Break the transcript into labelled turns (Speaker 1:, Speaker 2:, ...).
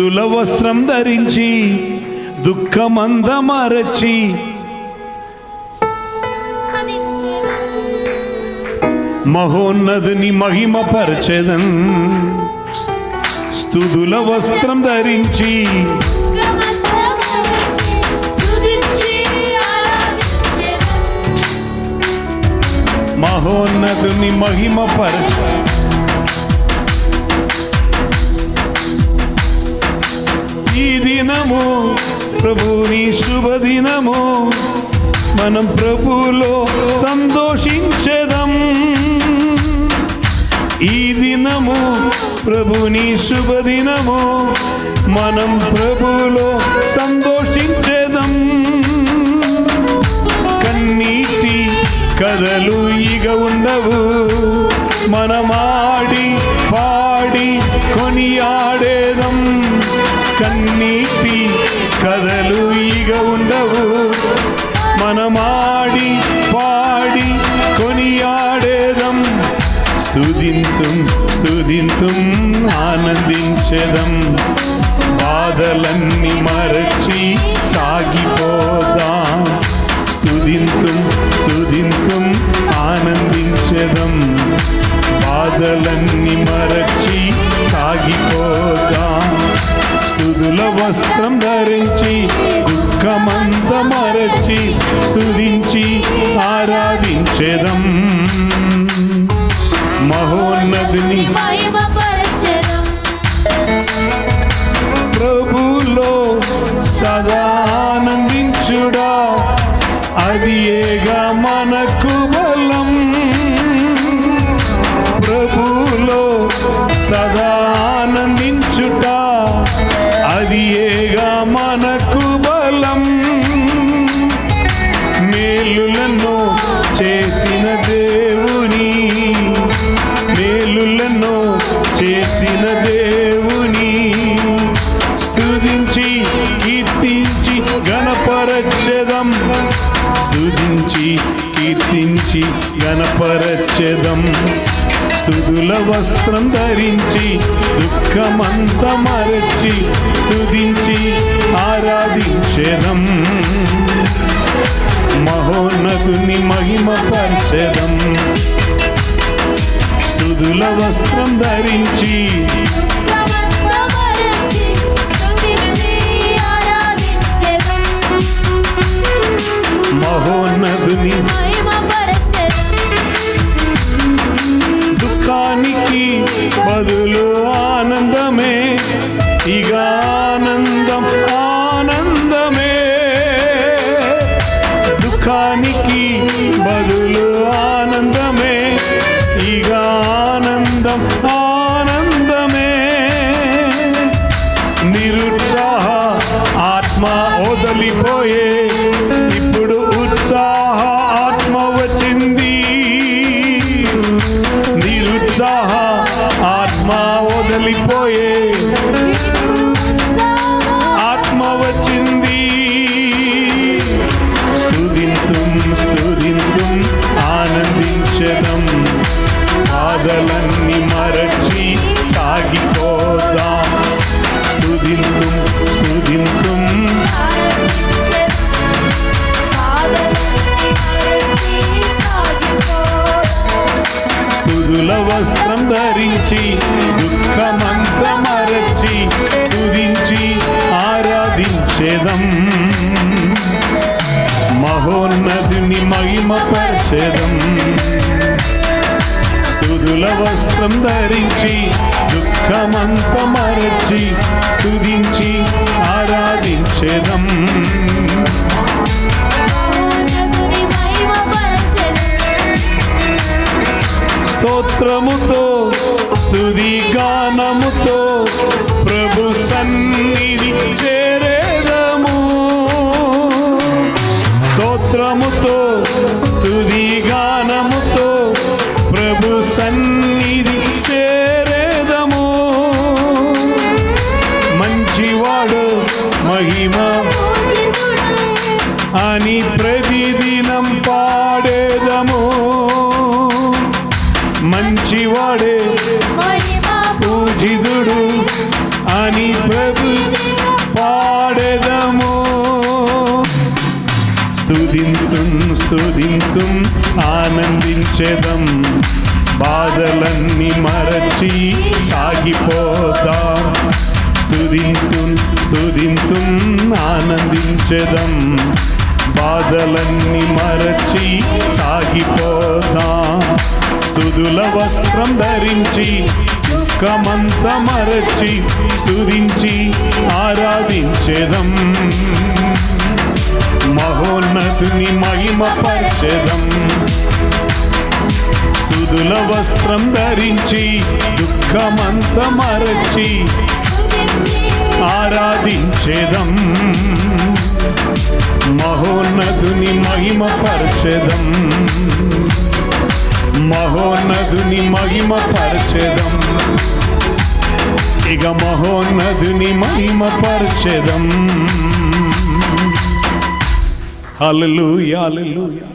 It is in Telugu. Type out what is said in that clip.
Speaker 1: స్థుతుల వస్త్రం ధరించి దుఃఖమందమరచి. మహోన్నతుని మహిమపరచెదన్. స్థుతుల వస్త్రం ధరించి మహోన్నతుని మహిమపరచ ఈ దినము ప్రభుని శుభదినము. మనం ప్రభులో సంతోషించదం. ఈ దినము ప్రభుని శుభదినము. మనం ప్రభులో సంతోషించేదం. కన్నీటి కథలు ఇక ఉండవు. మనమాడి పాడి కొనియా కథలు ఇక ఉండవు. మనమాడి పాడి కొనియాడేదం. సుదింతుం సుదింతుం ఆనందించెదం. బాధలన్నీ మరచి సాగిపోదాం. ధరించి దుఃఖమంత మరచి స్థుతించి ఆరాధించెదం. మహోన్నతిని గణపరచెదం స్తుతించి కీర్తించి గణపరచెదం స్థుతుల వస్త్రం ధరించి దుఃఖమంత మరచి స్తుతించి ఆరాధించెదం. మహోన్నతుని మహిమపరచెదం. స్థుతుల వస్త్రం ధరించి మహోన్నతుని దుఃఖానికి బదులు ఆనందమే ఇక ఆనందం ఆనందమే. దుఃఖానికి బదులు ఆనందమే ఇక ఆనందం ఆనందమే. నిరుత్సాహ ఆత్మ వదిలిపోయే ఆత్మ వదిలిపోయే. ఆత్మ వచ్చింది. స్థుదింతుం స్థుదింతుం ఆనందించడం బాధలన్నీ మరచి సాగి ఆరాధించేదం మహోన్నతిని మహిమపరచెదం స్తుతుల వస్త్రం ధరించి దుఃఖమంత మరచి స్తుతించి ఆరాధించేదం. స్తోత్రముతో స్తుతి గానముతో ప్రభు సన్నిధి చేరేదము స్తోత్రముతో స్తుతి గానముతో ప్రభు సన్నిధి చేరేదము మంచివాడు మహిమ. అని ప్రతిదినం పాడేదము. మంచివాడే పూజిదుడు అని ప్రభు పాడేదము. స్తుతింతుం స్తుతింతుం ఆనందించెదం. బాధలన్నీ మరచి సాగిపోదాం స్తుతింతుం స్తుతింతుం ఆనందించెదం. బాధలన్నీ మరచి సాగిపోదాం స్తుదుల వస్త్రం ధరించి దుఃఖమంత మరచి స్తుతించి ఆరాధించెదం. మహిమ పరిచదం వస్త్రం ధరించి దుఃఖమంత మరచి ఆరాధించేదం. మహోన్నతుని మహిమ పరిచదం మహోన్నతుని మహిమ పరిచదం ఇక మహోన్నతుని మహిమ పరిచదం హల్లెలూయా హల్లెలూయా